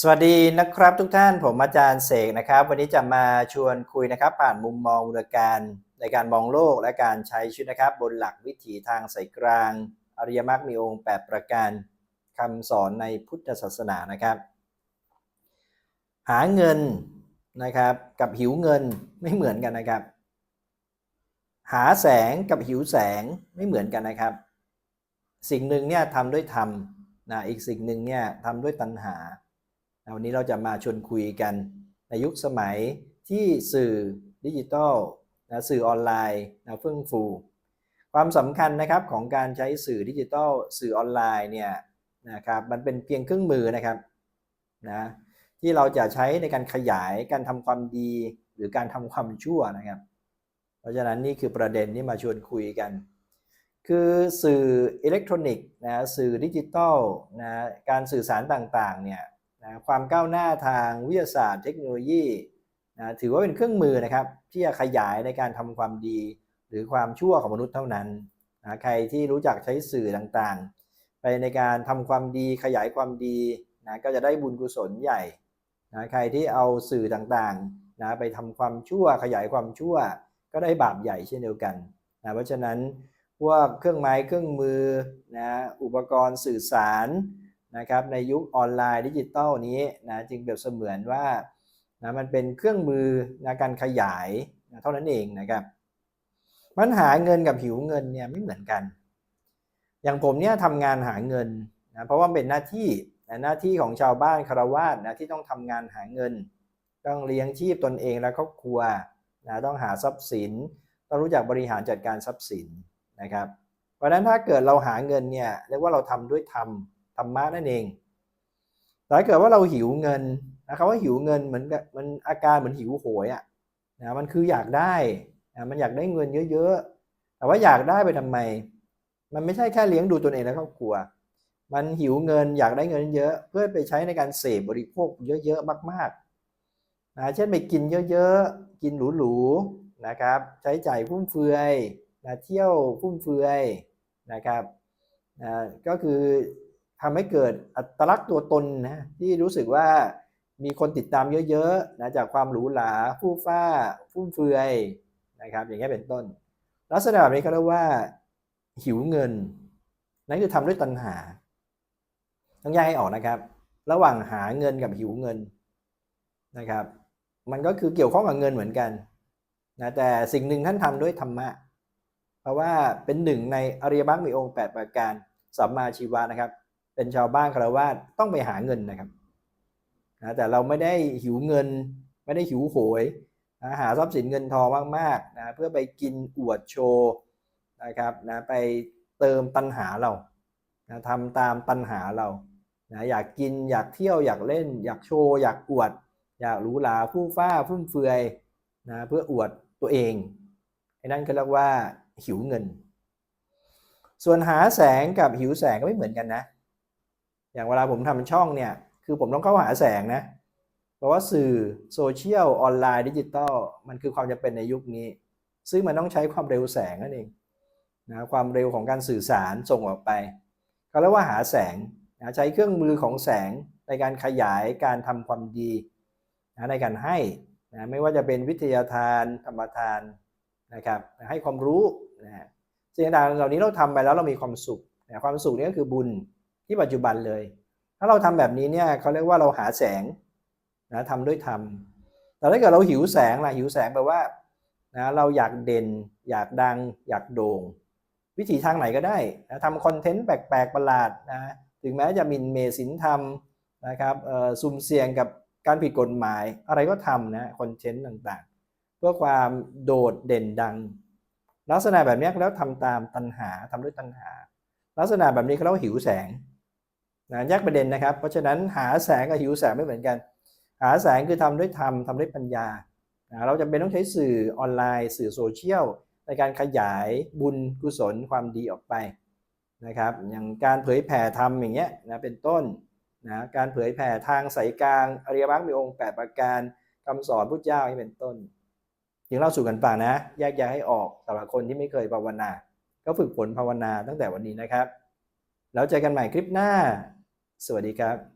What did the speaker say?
สวัสดีนะครับทุกท่านผมอาจารย์เสกนะครับ วันนี้จะมาชวนคุยนะครับ ผ่านมุมมองมูลการในการมองโลกและการใช้ชีวิตนะครับ บนหลักวิถีทางสายกลาง อริยมรรคมีองค์ 8 ประการคำสอนในพุทธศาสนานะครับ หาเงินนะครับกับหิวเงินไม่เหมือนกันนะครับ หาแสงกับหิวแสงไม่เหมือนกันนะครับ สิ่งหนึ่งเนี่ยทำด้วยธรรมนะอีกสิ่งหนึ่งเนี่ยทำด้วยตัณหา วันนี้เราจะมาชวนคุยกันในยุคสมัยที่สื่อดิจิทัลนะสื่อออนไลน์นะเฟื่องฟู ความสำคัญนะครับของการใช้สื่อดิจิทัลสื่อออนไลน์เนี่ยนะครับมันเป็นเพียงเครื่องมือนะครับนะที่เราจะใช้ในการขยายการทำความดีหรือการทำความชั่วนะครับ เพราะฉะนั้นนี่คือประเด็นที่มาชวนคุยกัน คือสื่ออิเล็กทรอนิกส์นะสื่อดิจิทัลนะการสื่อสารต่างๆเนี่ย นะความก้าวหน้าทางวิทยาศาสตร์ เทคโนโลยีนะถือว่าเป็นเครื่องมือนะครับ ที่จะขยายในการทำความดี หรือความชั่วของมนุษย์เท่านั้นนะใครที่รู้จักใช้สื่อต่างๆ ไปในการทำความดีขยายความดีนะก็จะได้บุญกุศลใหญ่นะใครที่เอาสื่อต่างๆนะไปทำความชั่วขยายความชั่ว ก็ได้บาปใหญ่เช่นเดียวกันนะเพราะฉะนั้นพวกเครื่องไม้เครื่องมือนะอุปกรณ์สื่อสาร นะครับในยุคออนไลน์ดิจิตอลนี้นะจึงเปรียบเสมือนว่านะมันเป็นเครื่องมือในการขยายนะเท่านั้นเองนะครับปัญหาเงินกับหิวเงินเนี่ยไม่เหมือนกัน อย่างผมเนี่ยทำงานหาเงินนะเพราะว่าเป็นหน้าที่นะหน้าที่ของชาวบ้านคารวาสนะที่ต้องทำงานหาเงิน ต้องเลี้ยงชีพตนเองและครอบครัวนะต้องหาทรัพย์สิน ต้องรู้จักบริหารจัดการทรัพย์สินนะครับ เพราะฉะนั้นถ้าเกิดเราหาเงินเนี่ยเรียกว่าเราทำด้วยธรรม ธรรมะนั่นเองแต่ถ้าเกิดว่าเราหิวเงินนะครับว่าหิวเงินเหมือนกับมันอาการเหมือนหิวโหยอะนะมันคืออยากได้นะมันอยากได้เงินเยอะๆ แต่ว่าอยากได้ไปทำไม มันไม่ใช่แค่เลี้ยงดูตนเองและครอบครัว มันหิวเงินอยากได้เงินเยอะ เพื่อไปใช้ในการเสพบริโภคเยอะๆมากๆนะเช่นไปกินเยอะๆ กินหรูๆนะครับใช้จ่ายฟุ่มเฟือยนะเที่ยวฟุ่มเฟือยนะครับนะก็คือ ทำให้เกิดอัตลักษณ์ตัวตนนะที่รู้สึกว่ามีคนติดตามเยอะๆนะจากความหรูหราฟู่ฟ้า ฟุ่มเฟือยนะครับ อย่างนี้เป็นต้น ลักษณะแบบนี้เขาเรียกว่า หิวเงิน นั่นคือทำด้วยตัณหา ต้องแยกให้ออกนะครับ ระหว่างหาเงินกับหิวเงินนะครับ มันก็คือเกี่ยวข้องกับเงินเหมือนกันนะแต่สิ่งหนึ่งท่านทำด้วยธรรมะ เพราะว่าเป็นหนึ่งในอริยมรรคมีองค์ 8 ประการสัมมาชีวะนะครับ เป็นชาวบ้านคารวาสต้องไปหาเงินนะครับนะแต่เราไม่ได้หิวเงิน ไม่ได้หิวโหยนะหาทรัพย์สินเงินทองมากๆนะเพื่อไปกินอวดโชว์นะครับนะไปเติมตัณหาเรานะทำตามตัณหาเรานะอยากกินอยากเที่ยวอยากเล่น อยากโชว์อยากอวด อยากหรูหราฟู่ฟ้าฟุ่มเฟือยนะเพื่ออวดตัวเองไอ้นั่นก็เรียกว่าหิวเงิน ส่วนหาแสงกับหิวแสงก็ไม่เหมือนกันนะ อย่างเวลาผมทำช่องเนี่ย คือผมต้องเข้าหาแสงนะ เพราะว่าสื่อโซเชียลออนไลน์ดิจิตอลมันคือความจำเป็นในยุคนี้ ซึ่งมันต้องใช้ความเร็วแสงนั่นเองนะความเร็วของการสื่อสารส่งออกไปเขาเรียกว่าหาแสงนะใช้เครื่องมือของแสงในการขยายการทำความดีนะในการให้นะไม่ว่าจะเป็นวิทยาทาน ธรรมทานนะครับให้ความรู้นะสิ่งต่างๆเหล่านี้เราทำไปแล้วเรามีความสุขนะความสุขนี้ก็คือบุญ ที่ปัจจุบันเลย ถ้าเราทำแบบนี้เนี่ยเขาเรียกว่าเราหาแสงนะทำด้วยธรรมแต่ถ้าเกิดเราหิวแสงล่ะหิวแสงแปลว่านะเราอยากเด่น อยากดัง อยากโด่ง วิธีทางไหนก็ได้นะทำคอนเทนต์แปลกๆประหลาดนะถึงแม้จะมินเมสินธรรมนะครับซุ่มเสี่ยงกับการผิดกฎหมาย อะไรก็ทำนะคอนเทนต์ต่างๆ เพื่อความโดดเด่นดัง ลักษณะแบบนี้แล้วทำตามตัณหาทำด้วยตัณหา ลักษณะแบบนี้เขาเรียกว่าหิวแสง นะแยกประเด็นนะครับ เพราะฉะนั้นหาแสงกับหิวแสงไม่เหมือนกัน หาแสงคือทำด้วยธรรมทำด้วยปัญญานะเราจำเป็นต้องใช้สื่อออนไลน์ สื่อโซเชียลในการขยายบุญกุศลความดีออกไปนะครับ อย่างการเผยแผ่ธรรมอย่างเงี้ยนะเป็นต้นนะการเผยแผ่ทางสายกลางอริยมรรคมีองค์ 8 ประการคำสอนพุทธเจ้านี่เป็นต้นถึงเล่าสู่กันฟังนะแยกแยให้ออกสำหรับคนที่ไม่เคยภาวนา ก็ฝึกฝนภาวนาตั้งแต่วันนี้นะครับ แล้วเจอกันใหม่คลิปหน้า สวัสดีครับ